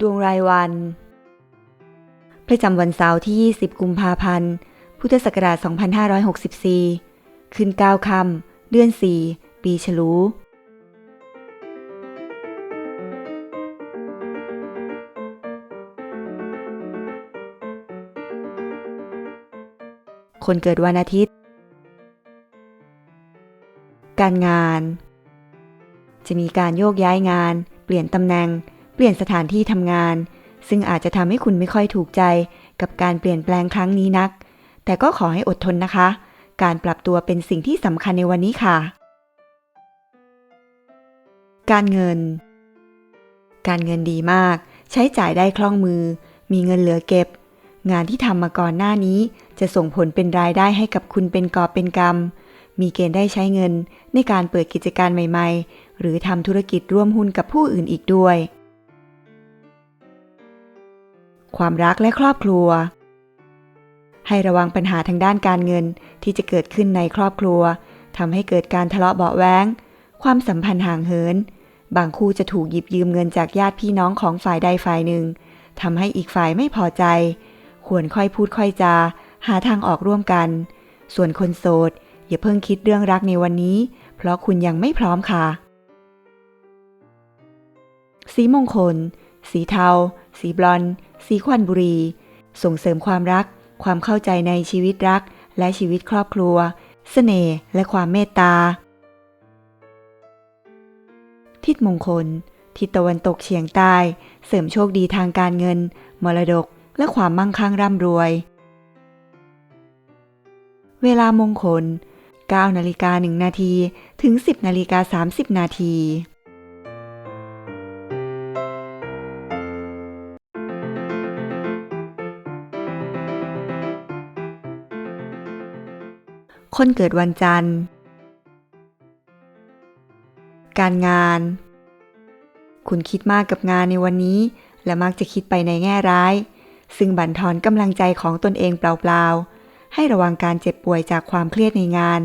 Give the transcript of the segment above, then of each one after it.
ดวงรายวัน ประจำวันเสาร์ที่ 20 กุมภาพันธ์ พุทธศักราช 2564 ขึ้น9ค่ำเดือน 4 ปีฉลูคนเกิดวันอาทิตย์ การงาน จะมีการโยกย้ายงาน เปลี่ยนตำแหน่ง เปลี่ยนสถานที่ทำงาน ซึ่งอาจจะทำให้คุณไม่ค่อยถูกใจกับการเปลี่ยนแปลงครั้งนี้นัก แต่ก็ขอให้อดทนนะคะ การปรับตัวเป็นสิ่งที่สำคัญในวันนี้ค่ะ การเงิน การเงินดีมาก ใช้จ่ายได้คล่องมือ มีเงินเหลือเก็บ งานที่ทำมาก่อนหน้านี้จะส่งผลเป็นรายได้ให้กับคุณเป็นกอบเป็นกำมีเกณฑ์ได้ใช้เงินในการเปิดกิจการใหม่ ๆ หรือทำธุรกิจร่วมหุ้นกับผู้อื่นอีกด้วย ความรักและครอบครัว ให้ระวังปัญหาทางด้านการเงินที่จะเกิดขึ้นในครอบครัวทำให้เกิดการทะเลาะเบาะแว้งความสัมพันธ์ห่างเหิน บางคู่จะถูกหยิบยืมเงินจากญาติพี่น้องของฝ่ายใดฝ่ายหนึ่งทำให้อีกฝ่ายไม่พอใจ ควรค่อยพูดค่อยจา หาทางออกร่วมกัน ส่วนคนโสด อย่าเพิ่งคิดเรื่องรักในวันนี้ เพราะคุณยังไม่พร้อมค่ะ สีมงคล สีเทา สีบลอนด์ สีควันบุรี ส่งเสริมความรัก ความเข้าใจในชีวิตรัก และชีวิตครอบครัวเสน่ห์และความเมตตา ทิศมงคล ทิศตะวันตกเฉียงใต้ เสริมโชคดีทางการเงิน มรดก และความมั่งคั่งร่ำรวย เวลามงคล9นาฬิกา1นาทีถึง 10นาฬิกา30นาที คนเกิดวันจันทร์ การงาน คุณคิดมากกับงานในวันนี้ และมักจะคิดไปในแง่ร้าย ซึ่งบั่นทอนกำลังใจของตนเองเปล่าๆ ให้ระวังการเจ็บป่วยจากความเครียดในงาน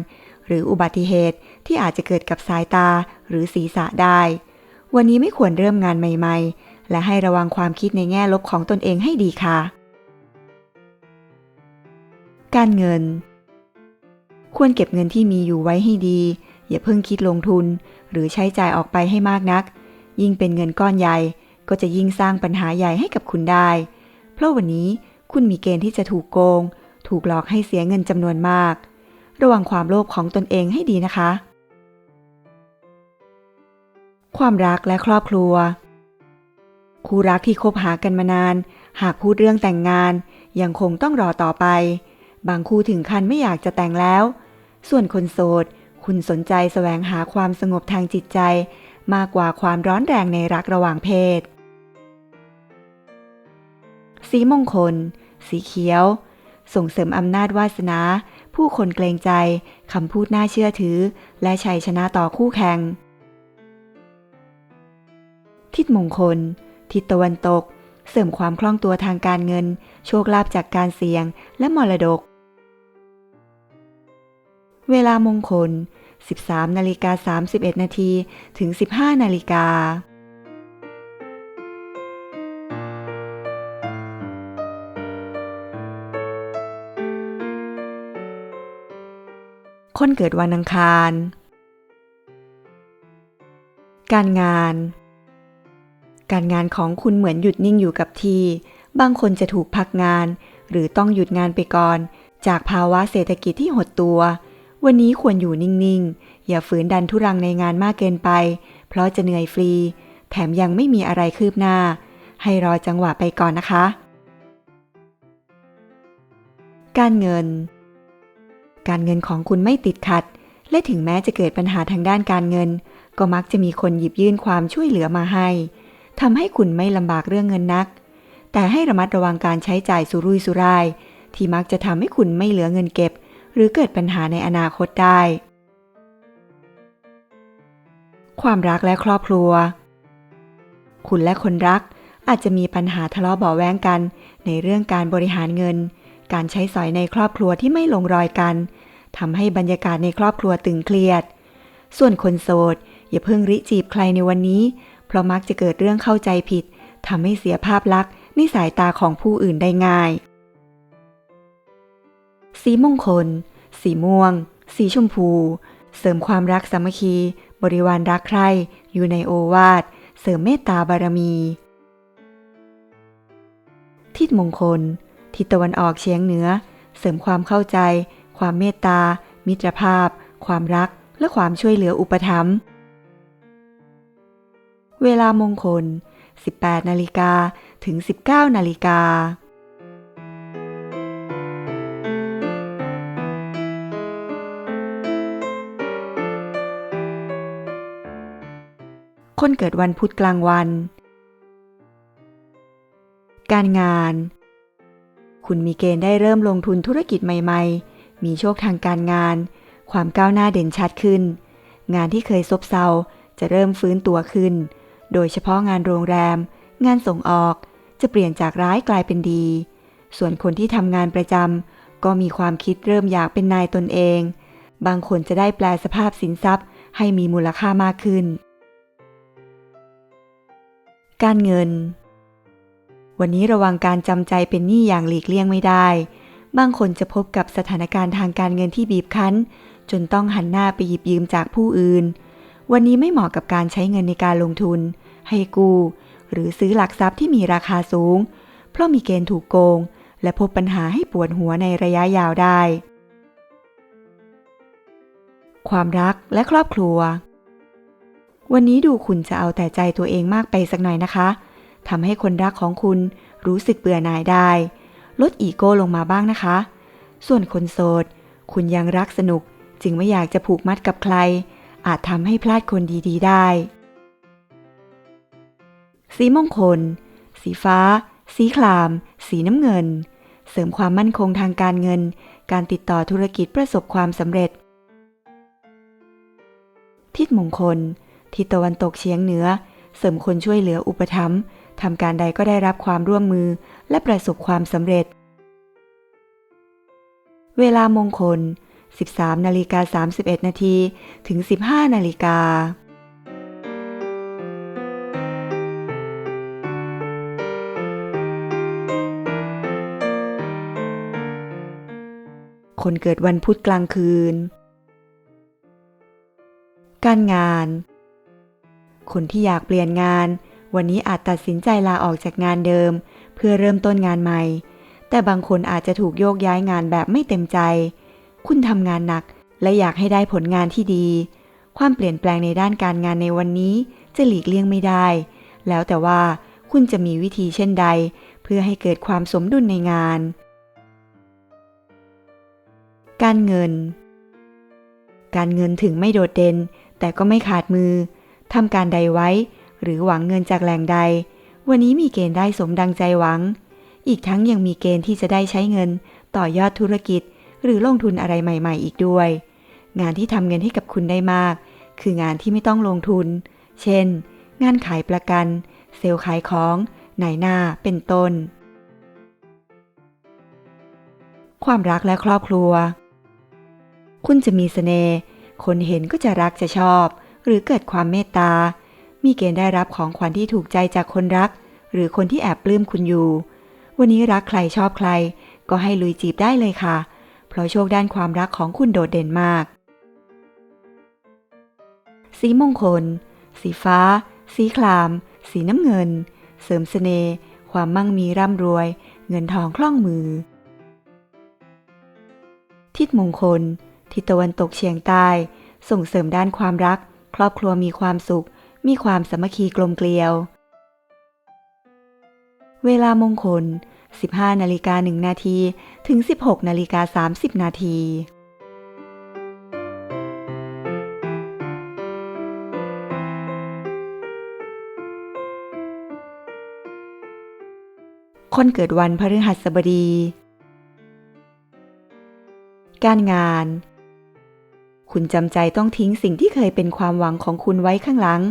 หรืออุบัติเหตุที่อาจจะเกิดกับสายตาหรือศีรษะได้ วันนี้ไม่ควรเริ่มงานใหม่ ๆ และให้ระวังความคิดในแง่ลบของตนเองให้ดีค่ะ การเงิน ควรเก็บเงินที่มีอยู่ไว้ให้ดี อย่าเพิ่งคิดลงทุน หรือใช้จ่ายออกไปให้มากนัก ยิ่งเป็นเงินก้อนใหญ่ ก็จะยิ่งสร้างปัญหาใหญ่ให้กับคุณได้ เพราะวันนี้คุณมีเกณฑ์ที่จะถูกโกง ถูกหลอกให้เสียเงินจำนวนมาก ระวังความโลภของตนเองให้ดีนะคะ ความรักและครอบครัว คู่รักที่คบหากันมานาน หากพูดเรื่องแต่งงาน ยังคงต้องรอต่อไป บางคู่ถึงขั้นไม่อยากจะแต่งแล้ว ส่วนคนโสด คุณสนใจแสวงหาความสงบทางจิตใจ มากกว่าความร้อนแรงในรักระหว่างเพศ สีมงคล สีเขียว ส่งเสริมอำนาจวาสนา ผู้คนเกรงใจคำพูดน่าเชื่อถือ และชัยชนะต่อคู่แข่ง ทิศมงคล ทิศตะวันตก เสริมความคล่องตัวทางการเงิน โชคลาภจากการเสี่ยงและมรดก เวลามงคล 13นาฬิกา31นาทีถึง 15นาฬิกาคนเกิดวันอังคาร การงาน การงานของคุณเหมือนหยุดนิ่งอยู่กับที่ บางคนจะถูกพักงาน หรือต้องหยุดงานไปก่อน จากภาวะเศรษฐกิจที่หดตัว วันนี้ควรอยู่นิ่งๆ อย่าฝืนดันทุรังในงานมากเกินไป เพราะจะเหนื่อยฟรี แถมยังไม่มีอะไรคืบหน้า ให้รอจังหวะไปก่อนนะคะ การเงิน การเงินของคุณไม่ติดขัด และถึงแม้จะเกิดปัญหาทางด้านการเงิน ก็มักจะมีคนหยิบยื่นความช่วยเหลือมาให้ทำให้คุณไม่ลำบากเรื่องเงินนัก แต่ให้ระมัดระวังการใช้จ่ายสุรุ่ยสุร่าย ที่มักจะทำให้คุณไม่เหลือเงินเก็บ หรือเกิดปัญหาในอนาคตได้ ความรักและครอบครัว คุณและคนรักอาจจะมีปัญหาทะเลาะเบาะแว้งกัน ในเรื่องการบริหารเงิน การใช้สอยในครอบครัวที่ไม่ลงรอยกันทำให้บรรยากาศในครอบครัวตึงเครียด ส่วนคนโสด อย่าเพิ่งริจีบใครในวันนี้ เพราะมักจะเกิดเรื่องเข้าใจผิดทำให้เสียภาพลักษณ์ในสายตาของผู้อื่นได้ง่าย สีมงคล สีม่วง สีชมพู เสริมความรักสามัคคี บริวารรักใคร่อยู่ในโอวาท เสริมเมตตาบารมี ทิศมงคล ทิศตะวันออกเฉียงเหนือ เสริมความเข้าใจ ความเมตตา มิตรภาพ ความรัก และความช่วยเหลืออุปถัมภ์ เวลามงคล 18 นาฬิกาถึง 19 นาฬิกา คนเกิดวันพุธกลางวัน การงาน คุณมีเกณฑ์ได้เริ่มลงทุนธุรกิจใหม่ ๆ มีโชคทางการงาน ความก้าวหน้าเด่นชัดขึ้น งานที่เคยซบเซาจะเริ่มฟื้นตัวขึ้น โดยเฉพาะงานโรงแรม งานส่งออกจะเปลี่ยนจากร้ายกลายเป็นดี ส่วนคนที่ทำงานประจำก็มีความคิดเริ่มอยากเป็นนายตนเอง บางคนจะได้แปลสภาพสินทรัพย์ให้มีมูลค่ามากขึ้น การเงิน วันนี้ระวังการจำใจเป็นหนี้อย่างหลีกเลี่ยงไม่ได้ บางคนจะพบกับสถานการณ์ทางการเงินที่บีบคั้น จนต้องหันหน้าไปหยิบยืมจากผู้อื่น วันนี้ไม่เหมาะกับการใช้เงินในการลงทุน ให้กู้ หรือซื้อหลักทรัพย์ที่มีราคาสูง เพราะมีเกณฑ์ถูกโกง และพบปัญหาให้ปวดหัวในระยะยาวได้ ความรักและครอบครัว วันนี้ดูคุณจะเอาแต่ใจตัวเองมากไปสักหน่อยนะคะทำให้คนรักของคุณรู้สึกเบื่อหน่ายได้ ลดอีโก้ลงมาบ้างนะคะ ส่วนคนโสด คุณยังรักสนุกจึงไม่อยากจะผูกมัดกับใคร อาจทำให้พลาดคนดีๆ ได้ สีมงคล สีฟ้า สีคราม สีน้ำเงิน เสริมความมั่นคงทางการเงิน การติดต่อธุรกิจประสบความสำเร็จ ทิศมงคล ทิศตะวันตกเฉียงเหนือ เสริมคนช่วยเหลืออุปถัมภ์ทำการใดก็ได้รับความร่วมมือและประสบความสำเร็จ เวลามงคล 13นาฬิกา31นาทีถึง 15นาฬิกาคนเกิดวันพุธกลางคืน การงาน คนที่อยากเปลี่ยนงาน วันนี้อาจตัดสินใจลาออกจากงานเดิม เพื่อเริ่มต้นงานใหม่ แต่บางคนอาจจะถูกโยกย้ายงานแบบไม่เต็มใจ คุณทำงานหนัก และอยากให้ได้ผลงานที่ดี ความเปลี่ยนแปลงในด้านการงานในวันนี้จะหลีกเลี่ยงไม่ได้ แล้วแต่ว่าคุณจะมีวิธีเช่นใด เพื่อให้เกิดความสมดุลในงาน การเงิน การเงินถึงไม่โดดเด่น แต่ก็ไม่ขาดมือ ทำการใดไว้ หรือหวังเงินจากแหล่งใด วันนี้มีเกณฑ์ได้สมดังใจหวัง อีกทั้งยังมีเกณฑ์ที่จะได้ใช้เงิน ต่อยอดธุรกิจ หรือลงทุนอะไรใหม่ๆ อีกด้วย งานที่ทำเงินให้กับคุณได้มาก คืองานที่ไม่ต้องลงทุน เช่น งานขายประกัน เซลล์ขายของนายหน้าเป็นต้น ความรักและครอบครัว คุณจะมีเสน่ห์คนเห็นก็จะรักจะชอบ หรือเกิดความเมตตา มีเกณฑ์ได้รับของขวัญที่ถูกใจจากคนรัก หรือคนที่แอบปลื้มคุณอยู่ วันนี้รักใครชอบใคร ก็ให้ลุยจีบได้เลยค่ะ เพราะโชคด้านความรักของคุณโดดเด่นมาก สีมงคล สีฟ้า สีคราม สีน้ำเงิน เสริมเสน่ห์ความมั่งมีร่ำรวย เงินทองคล่องมือ ทิศมงคล ทิศตะวันตกเฉียงใต้ส่งเสริมด้านความรัก ครอบครัวมีความสุข มีความสามัคคีกลมเกลียว เวลามงคล 15นาฬิกา1นาทีถึง 16นาฬิกา30นาทีคนเกิดวันพฤหัสบดี การงาน คุณจำใจต้องทิ้งสิ่งที่เคยเป็นความหวังของคุณไว้ข้างหลัง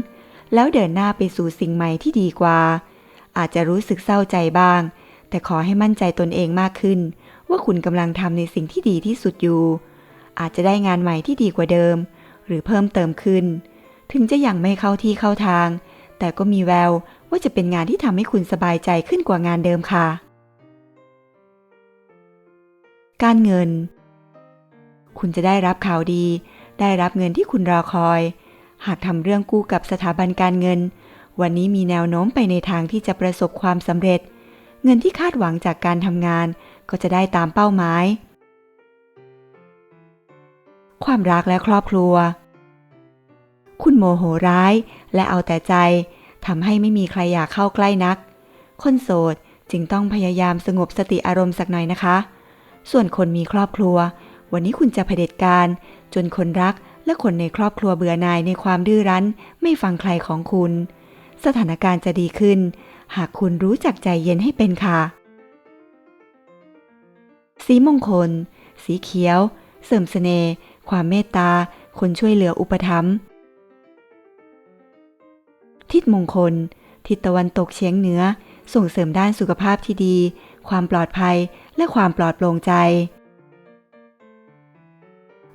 แล้วเดินหน้าไปสู่สิ่งใหม่ที่ดีกว่า อาจจะรู้สึกเศร้าใจบ้าง แต่ขอให้มั่นใจตนเองมากขึ้น ว่าคุณกำลังทำในสิ่งที่ดีที่สุดอยู่ อาจจะได้งานใหม่ที่ดีกว่าเดิม หรือเพิ่มเติมขึ้น ถึงจะยังไม่เข้าที่เข้าทาง แต่ก็มีแววว่าจะเป็นงานที่ทำให้คุณสบายใจขึ้นกว่างานเดิมค่ะ การเงิน คุณจะได้รับข่าวดี ได้รับเงินที่คุณรอคอย หากทำเรื่องกู้กับสถาบันการเงิน วันนี้มีแนวโน้มไปในทางที่จะประสบความสำเร็จ เงินที่คาดหวังจากการทำงาน ก็จะได้ตามเป้าหมาย ความรักและครอบครัว คุณโมโหร้ายและเอาแต่ใจทำให้ไม่มีใครอยากเข้าใกล้นัก คนโสดจึงต้องพยายามสงบสติอารมณ์สักหน่อยนะคะ ส่วนคนมีครอบครัว วันนี้คุณจะเผด็จการ จนคนรักและคนในครอบครัวเบื่อหน่ายในความดื้อรั้น ไม่ฟังใครของคุณ สถานการณ์จะดีขึ้น หากคุณรู้จักใจเย็นให้เป็นค่ะ สีมงคล สีเขียว เสริมเสน่ห์ความเมตตา คนช่วยเหลืออุปถัมภ์ทิศมงคล ทิศตะวันตกเฉียงเหนือ ส่งเสริมด้านสุขภาพที่ดี ความปลอดภัยและความปลอดโปร่งใจ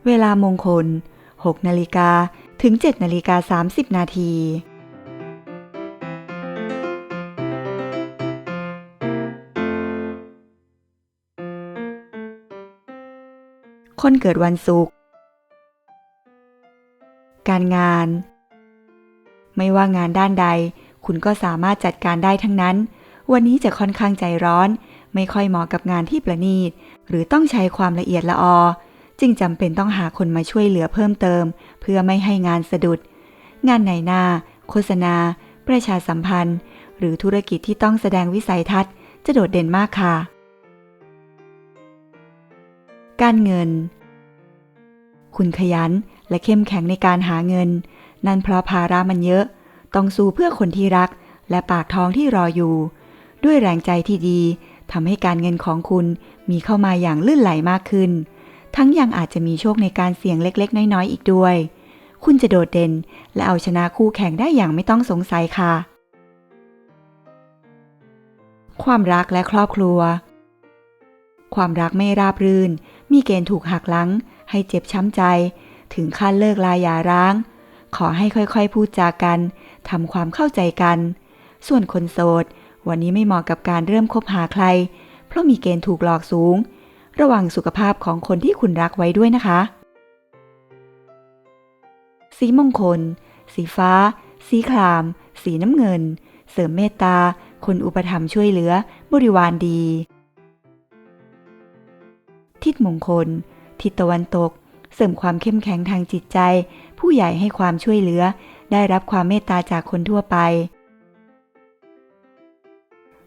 เวลามงคล 6 นาฬิกาถึง 7 นาฬิกา 30 นาทีคนเกิดวันศุกร์ การงาน ไม่ว่างานด้านใด คุณก็สามารถจัดการได้ทั้งนั้น วันนี้จะค่อนข้างใจร้อน ไม่ค่อยเหมาะกับงานที่ประณีต หรือต้องใช้ความละเอียดละออ จึงจำเป็นต้องหาคนมาช่วยเหลือเพิ่มเติม เพื่อไม่ให้งานสะดุด งานไหนหน้า โฆษณา ประชาสัมพันธ์ หรือธุรกิจที่ต้องแสดงวิสัยทัศน์ จะโดดเด่นมากค่ะ การเงิน คุณขยันและเข้มแข็งในการหาเงิน นั่นเพราะภาระมันเยอะ ต้องสู้เพื่อคนที่รัก และปากท้องที่รออยู่ ด้วยแรงใจที่ดีทำให้การเงินของคุณมีเข้ามาอย่างลื่นไหลมากขึ้น ทั้งยังอาจจะมีโชคในการเสี่ยงเล็กๆ น้อยๆ อีกด้วย คุณจะโดดเด่น และเอาชนะคู่แข่งได้อย่างไม่ต้องสงสัยค่ะ ความรักและครอบครัว ความรักไม่ราบรื่น มีเกณฑ์ถูกหักหลัง ให้เจ็บช้ำใจ ถึงขั้นเลิกลาหย่าร้าง ขอให้ค่อยๆ พูดจากันทำความเข้าใจกัน ส่วนคนโสด วันนี้ไม่เหมาะกับการเริ่มคบหาใคร เพราะมีเกณฑ์ถูกหลอกสูง ระวังสุขภาพของคนที่คุณรักไว้ด้วยนะคะ สีมงคล สีฟ้า สีคราม สีน้ำเงิน เสริมเมตตา คนอุปถัมภ์ช่วยเหลือ บริวารดี ทิศมงคล ทิศตะวันตก เสริมความเข้มแข็งทางจิตใจ ผู้ใหญ่ให้ความช่วยเหลือ ได้รับความเมตตาจากคนทั่วไป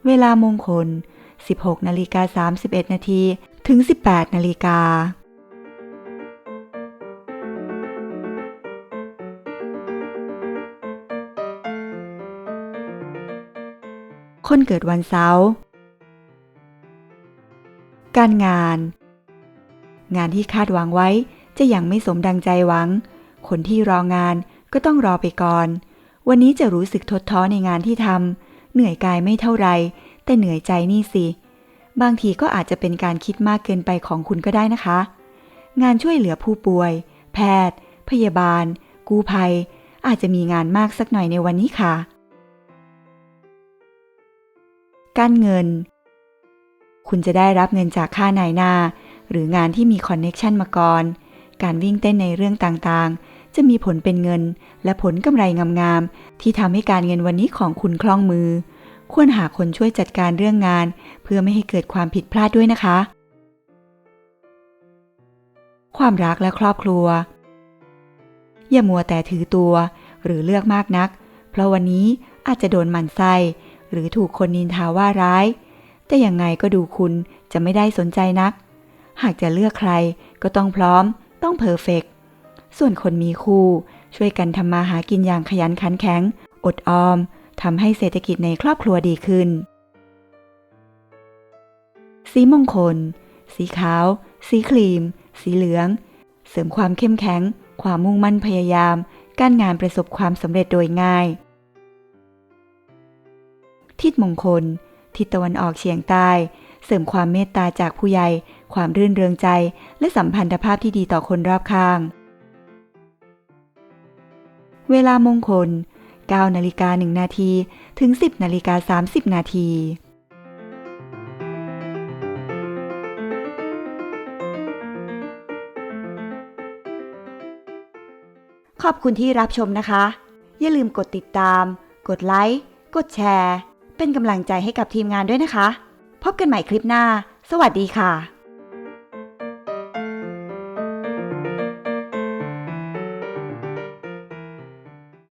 เวลามงคล 16 นาฬิกา 31 นาที ถึง 18 นาฬิกา คนเกิดวันเสาร์ การงาน งานที่คาดหวังไว้จะยังไม่สมดังใจหวัง คนที่รองานก็ต้องรอไปก่อน วันนี้จะรู้สึกทดท้อในงานที่ทำ เหนื่อยกายไม่เท่าไร แต่เหนื่อยใจนี่สิ บางทีก็อาจจะเป็นการคิดมากเกินไปของคุณก็ได้นะคะ งานช่วยเหลือผู้ป่วย แพทย์ พยาบาล กู้ภัย อาจจะมีงานมากสักหน่อยในวันนี้ค่ะ การเงิน คุณจะได้รับเงินจากค่านายหน้า หรืองานที่มีคอนเน็กชันมาก่อน การวิ่งเต้นในเรื่องต่างๆ จะมีผลเป็นเงิน และผลกำไรงามๆที่ทำให้การเงินวันนี้ของคุณคล่องมือ ควรหาคนช่วยจัดการเรื่องงาน เพื่อไม่ให้เกิดความผิดพลาดด้วยนะคะ ความรักและครอบครัว อย่ามัวแต่ถือตัวหรือเลือกมากนัก เพราะวันนี้อาจจะโดนหมันไส้หรือถูกคนนินทาว่าร้าย แต่ยังไงก็ดูคุณจะไม่ได้สนใจนัก หากจะเลือกใครก็ต้องพร้อม ต้องเพอร์เฟกส่วนคนมีคู่ ช่วยกันทำมาหากินอย่างขยันขันแข็ง อดออม ทำให้เศรษฐกิจในครอบครัวดีขึ้น สีมงคล สีขาว สีครีม สีเหลือง เสริมความเข้มแข็ง ความมุ่งมั่นพยายาม การงานประสบความสำเร็จโดยง่าย ทิศมงคล ทิศตะวันออกเฉียงใต้ เสริมความเมตตาจากผู้ใหญ่ ความรื่นเริงใจ และสัมพันธภาพที่ดีต่อคนรอบข้าง เวลามงคล 9นาฬิกา1นาทีถึง 10นาฬิกา30 นาทีขอบคุณที่รับชมนะคะ อย่าลืมกดติดตาม กดไลค์ กดแชร์ เป็นกำลังใจให้กับทีมงานด้วยนะคะ พบกันใหม่คลิปหน้า สวัสดีค่ะ